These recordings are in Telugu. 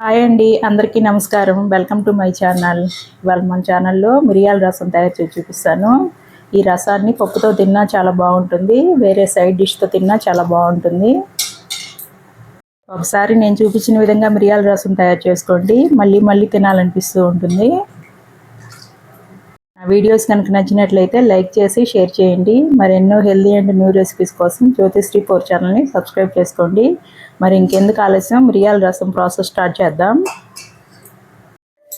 హాయ్ అండి అందరికీ నమస్కారం. Welcome to my channel. ఇవాళ మన ఛానల్లో మిరియాల రసం తయారు చేసి చూపిస్తాను. ఈ రసాన్ని పప్పుతో తిన్నా చాలా బాగుంటుంది. వేరే సైడ్ డిష్తో తిన్నా చాలా బాగుంటుంది. ఒకసారి నేను చూపించిన విధంగా మిరియాల రసం తయారు చేసుకోండి. మళ్ళీ మళ్ళీ తినాలనిపిస్తూ ఉంటుంది. నా వీడియోస్ కనుక నచ్చినట్లయితే లైక్ చేసి షేర్ చేయండి. మరి ఎన్నో హెల్దీ అండ్ న్యూ రెసిపీస్ కోసం జ్యోతిశ్రీ ఫోర్ ఛానల్ని సబ్స్క్రైబ్ చేసుకోండి. మరి ఇంకెందుకు ఆలస్యం? మిరియాల రసం ప్రాసెస్ స్టార్ట్ చేద్దాం.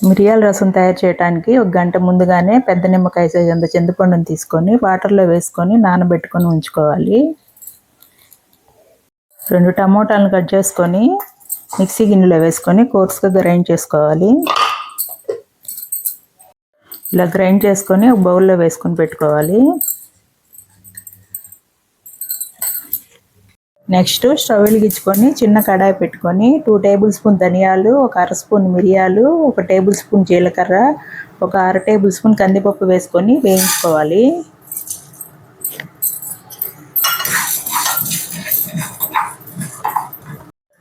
మిరియాల రసం తయారు చేయడానికి ఒక గంట ముందుగానే పెద్ద నిమ్మకాయ సైజ్ అంత చింతపండుని తీసుకొని వాటర్లో వేసుకొని నానబెట్టుకొని ఉంచుకోవాలి. రెండు టమోటాలను కట్ చేసుకొని మిక్సీ గిన్నెలో వేసుకొని కోర్స్గా గ్రైండ్ చేసుకోవాలి. ఇలా గ్రైండ్ చేసుకొని ఒక బౌల్లో వేసుకొని పెట్టుకోవాలి. నెక్స్ట్ స్టవ్ వెలిగించుకొని చిన్న కడాయి పెట్టుకొని టూ టేబుల్ స్పూన్ ధనియాలు ఒక అర స్పూన్ మిరియాలు ఒక టేబుల్ స్పూన్ జీలకర్ర ఒక అర టేబుల్ స్పూన్ కందిపప్పు వేసుకొని వేయించుకోవాలి.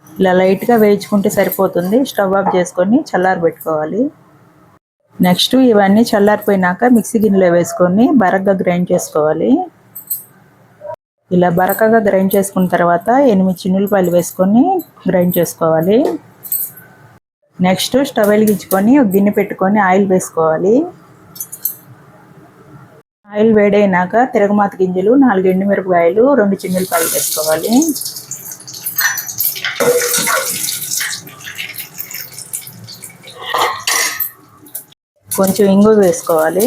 ఇలా లైట్గా వేయించుకుంటే సరిపోతుంది. స్టవ్ ఆఫ్ చేసుకొని చల్లారి పెట్టుకోవాలి నెక్స్ట్ ఇవన్నీ చల్లారిపోయినాక మిక్సీ గిన్నెలో వేసుకొని బరగ్గా గ్రైండ్ చేసుకోవాలి. ఇలా బరకగా గ్రైండ్ చేసుకున్న తర్వాత ఎనిమిది చిన్నులపాయలు వేసుకొని గ్రైండ్ చేసుకోవాలి. నెక్స్ట్ స్టవ్ వెలిగించుకొని ఒక గిన్నె పెట్టుకొని ఆయిల్ వేసుకోవాలి. ఆయిల్ వేడైనాక తిరగమాత గింజలు నాలుగు ఎండుమిరపకాయలు రెండు చిన్నులపాయలు వేసుకోవాలి. కొంచెం ఇంగు వేసుకోవాలి.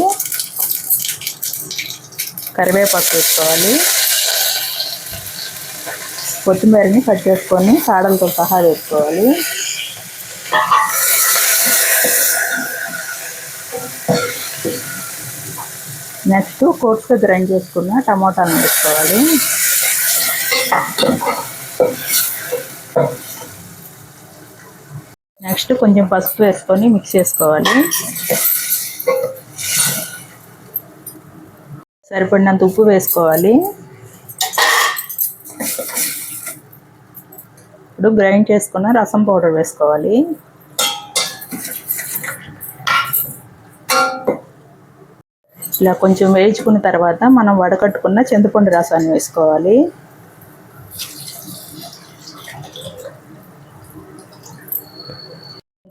కరివేపాకు వేసుకోవాలి. కొత్తిమీరని కట్ చేసుకొని కాడలతో సహా వేసుకోవాలి. నెక్స్ట్ కోర్స్గా గ్రైండ్ చేసుకున్న టమాటాలను వేసుకోవాలి. నెక్స్ట్ కొంచెం పసుపు వేసుకొని మిక్స్ చేసుకోవాలి. సరిపడినంత ఉప్పు వేసుకోవాలి. ఇప్పుడు గ్రైండ్ చేసుకున్న రసం పౌడర్ వేసుకోవాలి. ఇలా కొంచెం వేయించుకున్న తర్వాత మనం వడకట్టుకున్న చింతపండు రసాన్ని వేసుకోవాలి.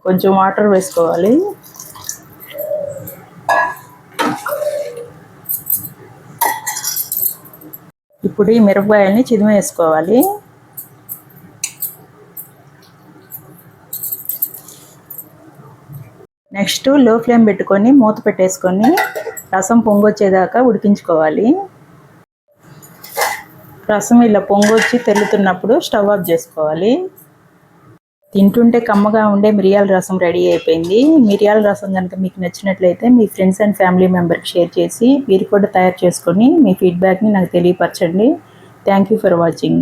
కొంచెం వాటర్ వేసుకోవాలి. ఇప్పుడు ఈ మిరపకాయల్ని చిదిమ వేసుకోవాలి. నెక్స్ట్లో ఫ్లేమ్ పెట్టుకొని మూత పెట్టేసుకొని రసం పొంగొచ్చేదాకా ఉడికించుకోవాలి. రసం ఇలా పొంగొచ్చి తెల్లుతున్నప్పుడు స్టవ్ ఆఫ్ చేసుకోవాలి. తింటుంటే కమ్మగా ఉండే మిరియాల రసం రెడీ అయిపోయింది. మిరియాల రసం కనుక మీకు నచ్చినట్లయితే మీ ఫ్రెండ్స్ అండ్ ఫ్యామిలీ మెంబర్కి షేర్ చేసి మీరు కూడా తయారు చేసుకొని మీ ఫీడ్బ్యాక్ని నాకు తెలియపరచండి. Thank you for watching.